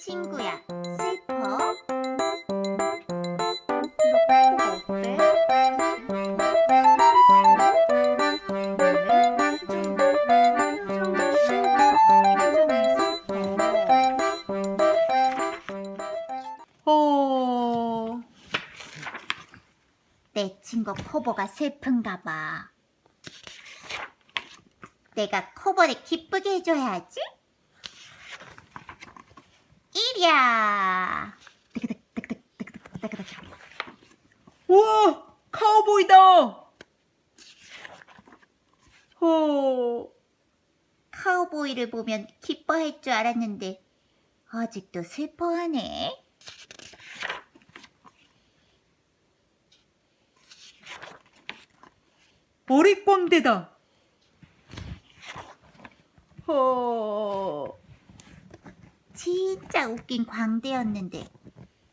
친구야, 슬퍼? 내 친구 코보가 슬픈가 봐. 내가 코보를 기쁘게 해줘야지. 뜨그득. 우와, 카우보이다. 어, 카우보이를 보면 기뻐할 줄 알았는데 아직도 슬퍼하네. 어리광대다. 어, 진짜 웃긴 광대였는데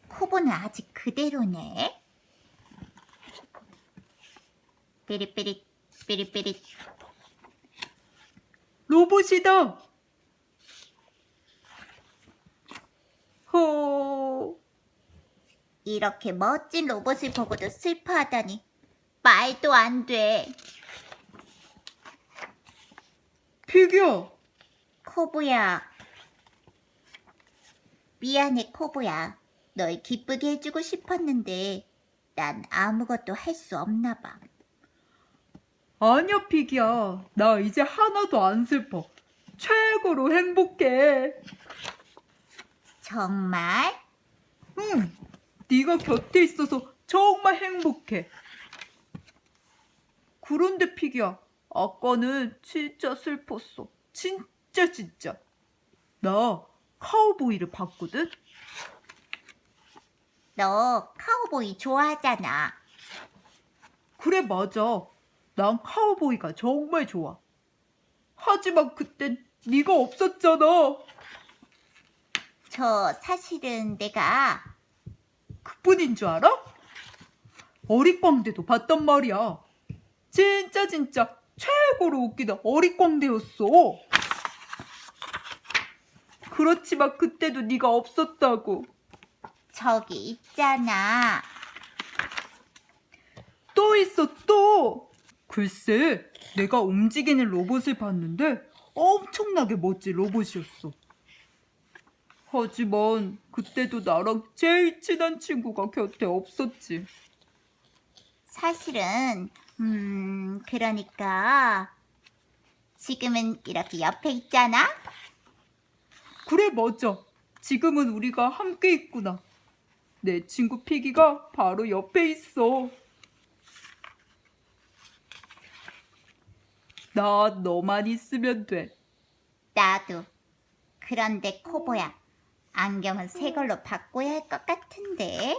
코보는 아직 그대로네. 삐릿삐릿 삐릿삐릿 로봇이다. 어, 이렇게 멋진 로봇을 보고도 슬퍼하다니 말도 안 돼. 피규어. 코보야. 미안해 코보야. 널 기쁘게 해주고 싶었는데 난 아무것도 할 수 없나 봐. 아니야, 피기야. 나 이제 하나도 안 슬퍼. 최고로 행복해. 정말? 응, 네가 곁에 있어서 정말 행복해. 그런데 피기야, 아까는 진짜 슬펐어. 진짜 진짜. 나 카우보이를 봤거든? 너 카우보이 좋아하잖아. 그래, 맞아. 난 카우보이가 정말 좋아. 하지만 그땐 네가 없었잖아. 저 사실은 내가 그뿐인 줄 알아? 어릿광대도 봤단 말이야. 진짜 진짜 최고로 웃기다 어릿광대였어. 그렇지만 그때도 네가 없었다고. 저기 있잖아. 또 있어 또. 글쎄, 내가 움직이는 로봇을 봤는데 엄청나게 멋진 로봇이었어. 하지만 그때도 나랑 제일 친한 친구가 곁에 없었지. 사실은 음 그러니까 지금은 이렇게 옆에 있잖아. 그래, 맞아. 지금은 우리가 함께 있구나. 내 친구 피기가 바로 옆에 있어. 나 너만 있으면 돼. 나도. 그런데 코보야, 안경은 새 걸로 바꿔야 할 것 같은데.